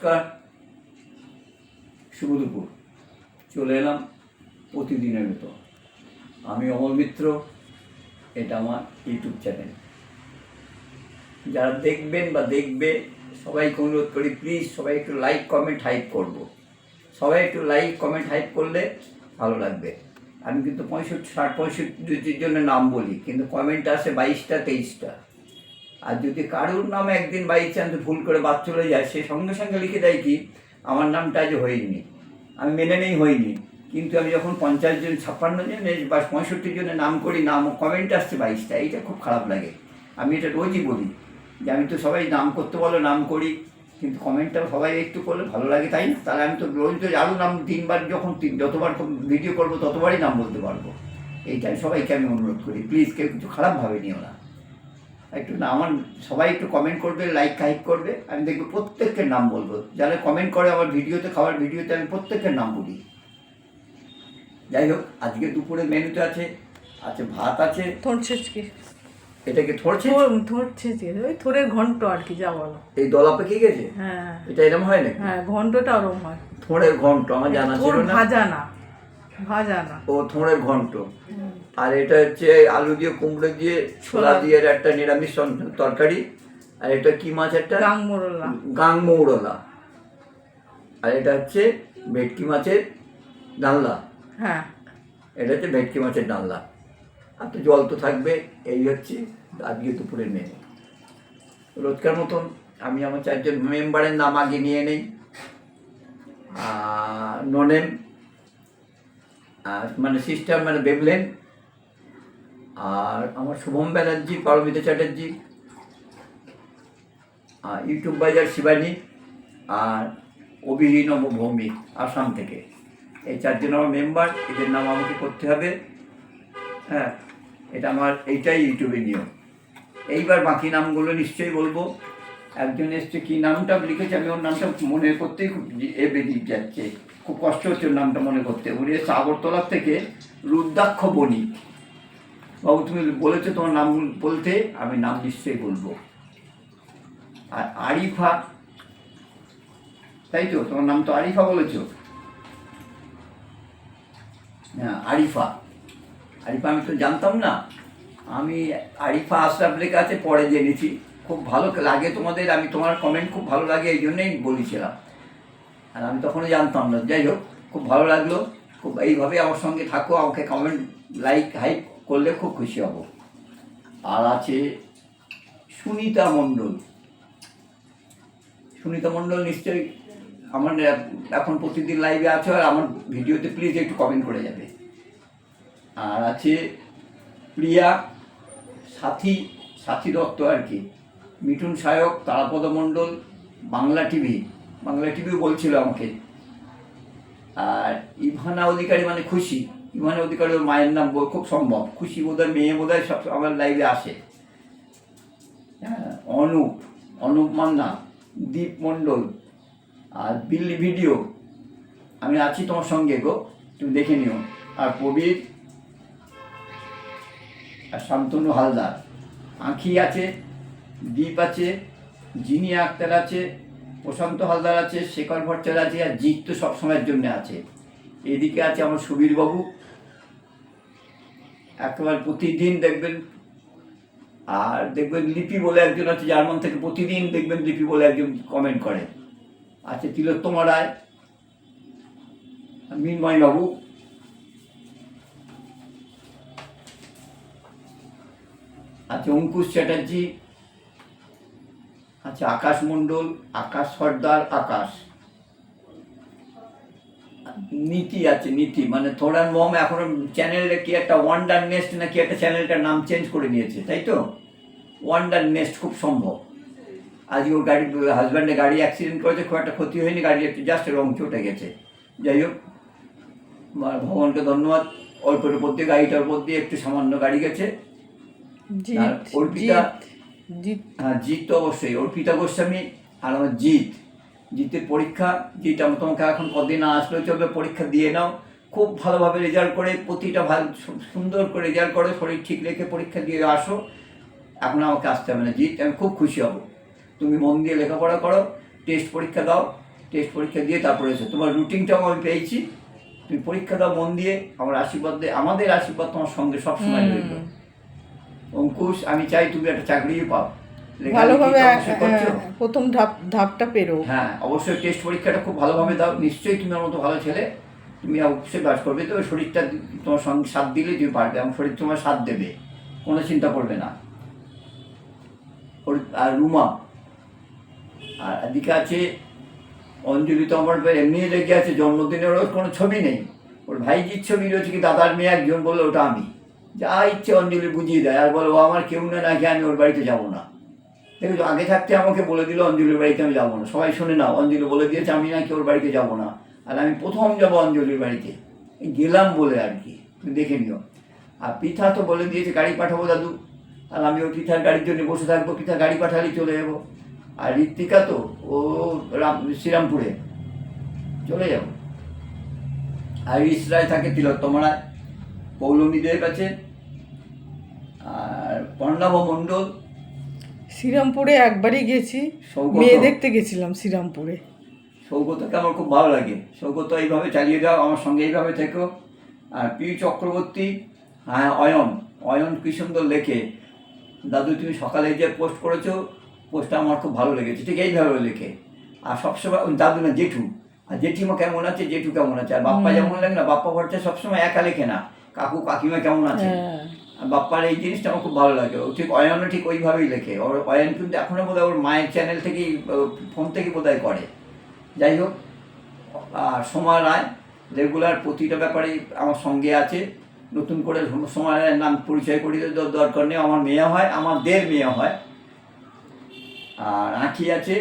নমস্কার। শুভ দুপুর। চলে এলাম প্রতিদিনের মতো। আমি অমল মিত্র, এটা আমার ইউটিউব চ্যানেল। যারা দেখবেন বা দেখবে, সবাইকে অনুরোধ করি প্লিজ সবাই একটু লাইক কমেন্ট হাইপ করব। সবাই একটু লাইক কমেন্ট হাইপ করলে ভালো লাগবে। আমি কিন্তু পঁয়ষট্টি, ষাট, পঁয়ষট্টির জন্য নাম বলি, কিন্তু কমেন্ট আসে বাইশটা, তেইশটা। আর যদি কারোর নামে একদিন বাই চান্স ভুল করে বাদ চলে যায়, সে সঙ্গে সঙ্গে লিখে দেয় কি, আমার নামটা আজ হয়নি। আমি মেনে নেই, হয়নি। কিন্তু আমি যখন পঞ্চাশ জন, ছাপ্পান্ন জন বা পঁয়ষট্টি জনের নাম করি, নাম কমেন্ট আসছে বাইশটা, এইটা খুব খারাপ লাগে। আমি এটা রোজই বলি যে, আমি তো সবাই নাম করতে বলো, নাম করি। কিন্তু কমেন্টটা সবাই একটু করলে ভালো লাগে, তাই না? তাহলে আমি তো রোজ তো আরও নাম তিনবার যখন তিন, যতবার ভিডিও করব, ততবারই নাম বলতে পারব। এইটাই সবাইকে আমি অনুরোধ করি। প্লিজ কেউ কিছু খারাপভাবে নিও না। একটু না আমার সবাই একটু কমেন্ট করবে লাইক হাইক করবে। আমি দেখব প্রত্যেকের নাম বলব। যারা কমেন্ট করে আমার ভিডিওতে খাওয়ার ভিডিওতে আমি প্রত্যেকের নাম বলি। যাই হোক আজকে দুপুরে মেনুতে আছে আছে ভাত আছে। এটাকে থরছে ওই থোড়ের ঘন্ট আর কি যা বলো। এই দলা পেকে গেছে? হ্যাঁ। এটা এরকম হয় নাকি? হ্যাঁ ঘন্টটা ওরকম হয়। থোড়ের ঘন্ট আমার জানা ছিল না। ভাজা না ভাজা না। ও থোড়ের ঘন্ট। আর এটা হচ্ছে আলু দিয়ে কুমড়ো দিয়ে ছোলা দিয়ে একটা নিরামিষ তরকারি। আর এটা কি মাছ একটা? গাং মোরলা। গাং মৌরলা। আর এটা হচ্ছে ভেটকি মাছের ডালনা। হ্যাঁ। এটা হচ্ছে ভেটকি মাছের ডালনা। আর তো জল তো থাকবে এই হচ্ছে আজকে দুপুরের মেনু রোজকার মতন আমি আমার চারজন মেম্বারের নাম আগে নিয়ে নেই। ননেম আর মানে সিস্টার মানে বেবলেন আর আমার শুভম ব্যানার্জি, পারমিতা চ্যাটার্জি, আর ইউটিউব বাজার শিবানী, আর অভিনব ভৌমিক আসাম থেকে। এই চারজন আমার মেম্বার এদের নাম আমাকে করতে হবে। হ্যাঁ এটা আমার, এইটাই ইউটিউবে নিয়ম। এইবার বাকি নামগুলো নিশ্চয়ই বলব। একজন এসছে, কি নামটা লিখেছে? আমি ওর নামটা মনে করতেই খুব এ বেরিয়ে যাচ্ছে। খুব কষ্ট হচ্ছে ওর নামটা মনে করতে। উনি এসছে আগরতলার থেকে রুদ্রাক্ষ বণিক। বাবু, তুমি বলেছ তোমার নাম বলতে, আমি নাম নিশ্চয়ই বলব। আর আরিফা, তাই তো? তোমার নাম তো আরিফা বলেছ? হ্যাঁ আরিফা। আরিফা, আমি তো জানতাম না। আমি আরিফা আশরাফ লেখা আছে পরে জেনেছি। খুব ভালো লাগে তোমাদের, আমি তোমার কমেন্ট খুব ভালো লাগে, এই জন্যেই বলেছিলাম। আর আমি তখনও জানতাম না। যাই হোক, খুব ভালো লাগল। খুব এইভাবে আমার সঙ্গে থাকো, আমাকে কমেন্ট লাইক হাইপ করলে খুব খুশি হব। আর আছে সুনিতা মণ্ডল। সুনিতা মণ্ডল নিশ্চয়ই আমার এখন প্রতিদিন লাইভে আছে, আর আমার ভিডিওতে প্লিজ একটু কমেন্ট করে যাবে। আর আছে প্রিয়া সাথী সাথী দত্ত আর কি। মিঠুন সায়ক, তারাপদ মণ্ডল, বাংলা টিভি বাংলা টিভিও বলছিল আমাকে। আর ইভানা অধিকারী মানে খুশি। ইভানা অধিকারী ওর মায়ের নাম খুব সম্ভব। খুশি বোধহয়, মেয়ে বোধহয় সব আমার লাইভে আসে। হ্যাঁ অনুপ অনুপ মান্না, দীপ মণ্ডল আর বিল্লি ভিডিও। আমি আছি তোমার সঙ্গে গো, তুমি দেখে নিও। আর প্রবীর আর শান্তনু হালদার। আঁখি আছে, দীপ আছে জিনিয়া আক্তার আছে, প্রশান্ত হালদার আছে, শেখর ভট্টাচার্য আছে, আর জিৎ তো সবসময়ের জন্য আছে। এদিকে আছে আমার সুবীরবাবু। একেবারে প্রতিদিন দেখবেন, আর দেখবেন লিপি বলে একজন আছে জার্মান থেকে, প্রতিদিন দেখবেন লিপি বলে একজন কমেন্ট করে। আছে তিলোত্তমা রায় মিনময় বাবু আছে অঙ্কুশ চ্যাটার্জি। আছে আকাশ মণ্ডল, আকাশ সর্দার, আকাশ। নীতি আছে নীতি। মানে থোড়ান মম এখন চ্যানেলে কি একটা ওয়ান্ডার নেস্ট নাকি একটা চ্যানেলটার নাম চেঞ্জ করে নিয়েছে তাই তো? ওয়ান্ডার নেস্ট খুব সম্ভব। আজকে ওর গাড়ি হাজব্যান্ডে গাড়ি অ্যাক্সিডেন্ট করেছে খুব একটা ক্ষতি হয়নি গাড়ি একটু জাস্ট রং চটে গেছে। যাই হোক ভগবানকে ধন্যবাদ। অল্পের উপর দিয়ে গাড়িটার উপর দিয়ে একটু সামান্য গাড়ি গেছে। আর অর্পিতা? হ্যাঁ জিৎ তো অবশ্যই অর্পিতা গোস্বামী আর আমার জিৎ। জিতের পরীক্ষা যেটা তোমাকে এখন কদিন না আসলেও চলবে পরীক্ষা দিয়ে নাও। খুব ভালোভাবে রেজাল্ট করে প্রতিটা ভালো সুন্দর করে রেজাল্ট করো শরীর ঠিক রেখে পরীক্ষা দিয়ে আসো। এখন আমাকে আসতে হবে না। জিত আমি খুব খুশি হব। তুমি মন দিয়ে লেখাপড়া করো টেস্ট পরীক্ষা দাও টেস্ট পরীক্ষা দিয়ে তারপরে এসো। তোমার রুটিনটাও আমি পেয়েছি। তুমি পরীক্ষা দাও মন দিয়ে আমার আশীর্বাদ দিয়ে আমাদের আশীর্বাদ তোমার সঙ্গে সবসময় রইল। অঙ্কুশ আমি চাই তুমি একটা চাকরিও পাও। ভালোভাবে তো। হ্যাঁ, প্রথম ধাপ ধাপটা পেরো। হ্যাঁ অবশ্যই টেস্ট পরীক্ষাটা খুব ভালোভাবে দাও। নিশ্চয়ই তুমি আমার মতো ভালো ছেলে। তুমি অবশ্যই বাস করবে তবে শরীরটা তোমার সঙ্গে সাথ দিলে তুমি পারবে এবং শরীর তোমার সাথ দেবে। কোনো চিন্তা করবে না। আর রুমা। আর এদিকে আছে অঞ্জলি তো আমার এমনি লেগে আছে জন্মদিনের ওর কোনো ছবি নেই। ওর ভাইজির ছবি রয়েছে কি দাদার মেয়ে একজন বলল ওটা আমি। যা ইচ্ছে অঞ্জলি বুঝিয়ে দেয়। আর বলো ও আমার কেউ না নাকি আমি ওর বাড়িতে যাব না। দেখো আগে থাকতে আমাকে বলে দিল, অঞ্জলির বাড়িতে আমি যাব না। সবাই শুনে না, অঞ্জলি বলে দিয়েছে, আমি নাকি ওর বাড়িতে যাব না। আর আমি প্রথম যাব অঞ্জলির বাড়িতে। গেলাম বলে আর কি, তুমি দেখে নিও। আর পিঠা তো বলে দিয়েছে, গাড়ি পাঠাবো দাদু। আর আমি ওই পিঠার গাড়ির জন্য বসে থাকব পিঠা গাড়ি পাঠালেই চলে যাব। আর ঋত্বিকা তো, ও রাম, শ্রীরামপুরে। চলে যাব। আর ইসরায় থাকে তিলোত্তমরায় পৌলমীদের কাছে আর পর্ণাভ মণ্ডল শ্রীরামপুরে একবারই গেছি। মেয়ে দেখতে গেছিলাম শ্রীরামপুরে। সৌগতকে আমার খুব ভালো লাগে। সৌগত এইভাবে চালিয়ে যাও আমার সঙ্গে এইভাবে থেকো। আর পি চক্রবর্তী হ্যাঁ অয়ন। অয়ন কি সুন্দর লেখে। দাদু তুমি সকালে যে পোস্ট করেছ পোস্টটা আমার খুব ভালো লেগেছে। ঠিক এইভাবে লেখে। আর সবসময় দাদু না জেঠু। আর জেঠিমা কেমন আছে? জেঠু কেমন আছে? আর বাপ্পা যেমন লাগে না বাপ্পা ভট্টা সবসময় একা লেখে না। কাকু কাকিমা কেমন আছে? হ্যাঁ। বাপ্পার এই জিনিসটা আমার খুব ভালো লাগে। ও ঠিক অয়নও ঠিক ওইভাবেই লেখে। ওর অয়ন কিন্তু এখনও বোধহয় ওর মায়ের চ্যানেল থেকেই ফোন থেকে বোধহয় করে। যাই হোক, আর সোমা রায় রেগুলার প্রতিটা ব্যাপারে আমার সঙ্গে আছে। নতুন করে সোমা রায়ের নাম পরিচয় করিয়ে দরকার নেই। আমার মেয়ে হয়, আমার দের মেয়ে হয়। আর আঁকি আছে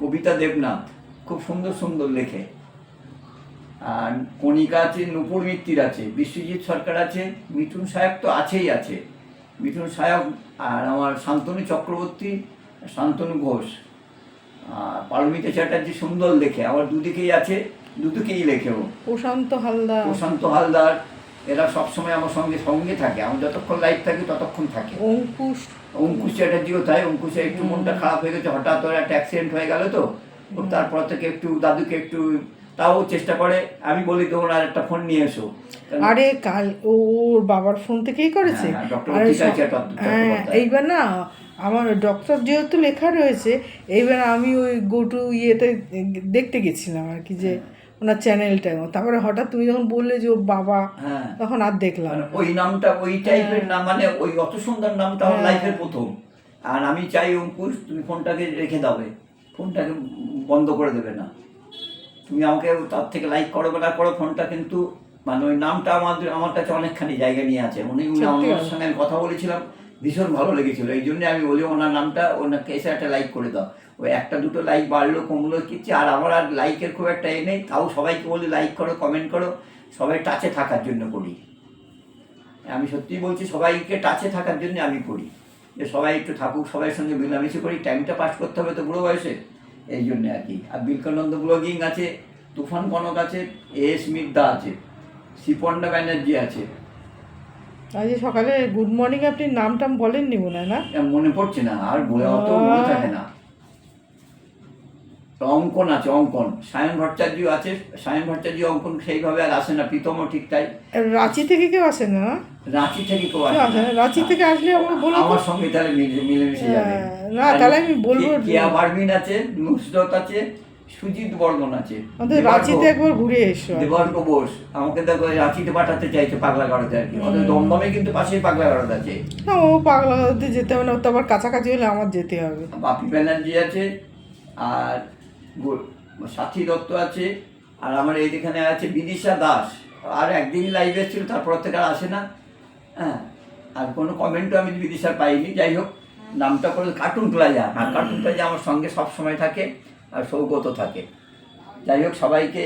কবিতা দেবনাথ। খুব সুন্দর সুন্দর লেখে। কণিকা আছে নুপুর মিত্তির আছে বিশ্বজিৎ সরকার আছে মিঠুন সাহেব তো আছেই আছে। মিঠুন সাহেব আর আমার শান্তনু চক্রবর্তী শান্তনু ঘোষ। আর পারমিতা চ্যাটার্জি সুন্দর লেখে আবার দুদিকেই আছে দুদিকেই লেখে ও। প্রশান্ত হালদার। প্রশান্ত হালদার এরা সবসময় আমার সঙ্গে সঙ্গে থাকে আমার যতক্ষণ লাইফ থাকি ততক্ষণ থাকে। অঙ্কুশ। অঙ্কুশ চ্যাটার্জিও তাই অঙ্কুশের একটু মনটা খারাপ হয়ে গেছে হঠাৎ ওর একটা অ্যাক্সিডেন্ট হয়ে গেল তো তারপর থেকে একটু দাদুকে একটু তাও চেষ্টা করে। আমি বলি তোমার আর একটা ফোন নিয়ে এসো। আরে কাল ও ওর বাবার ফোন থেকেই করেছে? হ্যাঁ, হ্যাঁ। হ্যাঁ এইবার না আমার ডক্টর যেহেতু লেখা রয়েছে এইবার আমি ওই গোটু ইয়েতে দেখতে গেছিলাম আর কি যে ওনার চ্যানেলটা তারপরে হঠাৎ তুমি যখন বললে যে ওর বাবা তখন আর দেখলাম মানে ওই নামটা ওই টাইপের নাম মানে ওই অত সুন্দর নামটা আমার। লাইফের প্রথম। আর আমি চাই অঙ্কুশ তুমি ফোনটাকে রেখে দাবে ফোনটাকে বন্ধ করে দেবে না। তুমি আমাকে তার থেকে লাইক করো বা করো ফোনটা কিন্তু মানে ওই নামটা আমাদের আমার কাছে অনেকখানি জায়গা নিয়ে আছে। উনি উনি আমার সঙ্গে আমি কথা বলেছিলাম ভীষণ ভালো লেগেছিল। এই জন্য আমি বলি ওনার নামটা ওনাকে এসে একটা লাইক করে দাও। ওই একটা দুটো লাইক বাড়লো কমলো কিচ্ছু। আর আমার আর লাইকের খুব একটা এ নেই। তাও সবাইকে বলি লাইক করো কমেন্ট করো। সবাই টাচে থাকার জন্য করি। আমি সত্যিই বলছি সবাইকে টাচে থাকার জন্য আমি করি। যে সবাই একটু থাকুক সবাই সঙ্গে মিলামিশি করি। টাইমটা পাস করতে হবে তো বুড়ো বয়সে। এই জন্য আর কি। আর বিলকানন্দ ব্লগিং আছে তুফান কনক আছে এস মিদ্দা আছে শিপন্ডা ব্যানার্জি আছে। আজ সকালে গুড মর্নিং আপনি নাম টাম বলেননি মনে হয় না? মনে পড়ছে না আর বলে অত মনে থাকে না। তো অঙ্কন আছে অঙ্কন। সায়ন ভট্টাচার্য আছে সায়ন ভট্টাচার্য অঙ্কন সেইভাবে আর আসে না প্রীতমও ঠিক তাই। রাঁচি থেকে কেউ আসে না? রাঁচি থেকে কেউ আসে না? রাঁচি থেকে আসলে আমার বলো আমার সঙ্গে তাহলে মিলে মিলেমিশে যাবে। হ্যাঁ, না, তাহলে আমি বলব কেয়া পারভিন আছে নুসরত আছে সুজিত বর্মন আছে। আমাদের রাঁচিতে একবার ঘুরে এসো। দেবার্ঘ বোস আমাকে দেখো রাঁচিতে পাঠাতে চাইছে পাগলা গাড়োতে আর কি। ওদের দমদমে কিন্তু পাশেই পাগলা গাড়োতে আছে। না ও পাগলা হতে যেতে হবে না তো আবার কাছাকাছি হলে আমার যেতে হবে। বাপি ব্যানার্জি আছে আর সাথী দত্ত আছে আর আমার এই যেখানে আছে বিদিশা দাস। আর একদিন লাইভ এসেছিল তারপর থেকে আর আসে না। হ্যাঁ আর কোনো কমেন্টও আমি বিদিশার পাইনি। যাই হোক নামটা করে কার্টুন প্লাজা আর কার্টুন প্লাজা আমার সঙ্গে সব সময় থাকে আর সৌগত থাকে। যাই হোক সবাইকে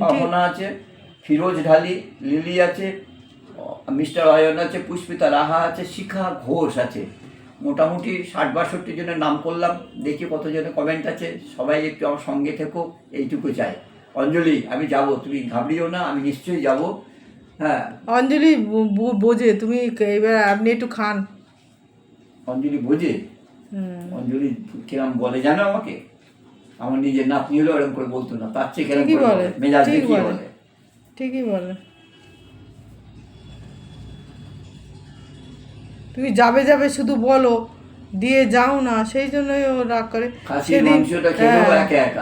পাবনা আছে। ফিরোজ ঢালি লিলি আছে মিস্টার অয়ন আছে পুষ্পিতা রাহা আছে শিখা ঘোষ আছে। মোটামুটি ষাট বাষট্টির জন্য নাম করলাম দেখি কতজনে কমেন্ট আছে সবাই একটু আমার সঙ্গে থেকো এইটুকু চাই। অঞ্জলি আমি যাব তুমি ঘাবড়িও না আমি নিশ্চয়ই যাব। হ্যাঁ। অঞ্জলি বোঝে তুমি এবার আপনি একটু খান। অঞ্জলি বোঝে? অঞ্জলি কিরম বলে জানো আমাকে? আমার নিজের নাতনি হলেও এরকম করে বলতো না তার চেয়ে কেন ঠিকই বলে, বলে মেজাজ দেখিয়ে। বলে। ঠিকই বলে। তুমি যাবে যাবে শুধু বলো দিয়ে যাও না সেই জন্যই ও রাগ করে। খেলেও হ্যাঁ,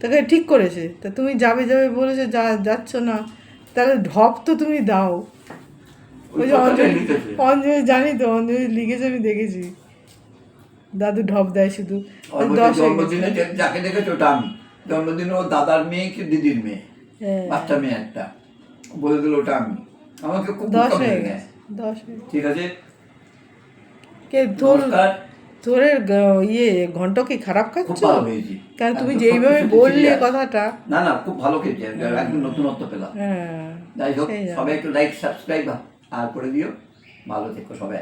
তাকে ঠিক করেছে। তা তুমি যাবে যাবে বলেছে যা যাচ্ছ না। তাহলে ঢপ তো তুমি দাও। ওই যে অঞ্জলি অঞ্জলি জানি তো অঞ্জলি লিখেছে আমি দেখেছি। দাদু ঢপ দেয় শুধু। দশ জন্মদিনে যাকে দেখেছ ওটা আমি জন্মদিনে ও দাদার মেয়ে কি দিদির মেয়ে? হ্যাঁ, বাচ্চা মেয়ে একটা। বলে দিল ওটা আমি। আমাকে খুব দশ হয়ে গেছে। দশ ঠিক আছে? কে ধরে তোরের ইয়ে ঘন্ট কি খারাপ খাচ্ছ? কারণ তুমি যেইভাবে বললে কথাটা। না না খুব ভালো খেয়েছি। একদম নতুনত্ব পেলাম। হ্যাঁ যাই হোক। সবাই একটু লাইক সাবস্ক্রাইব আর করে দিও। ভালো থেকো সবাই।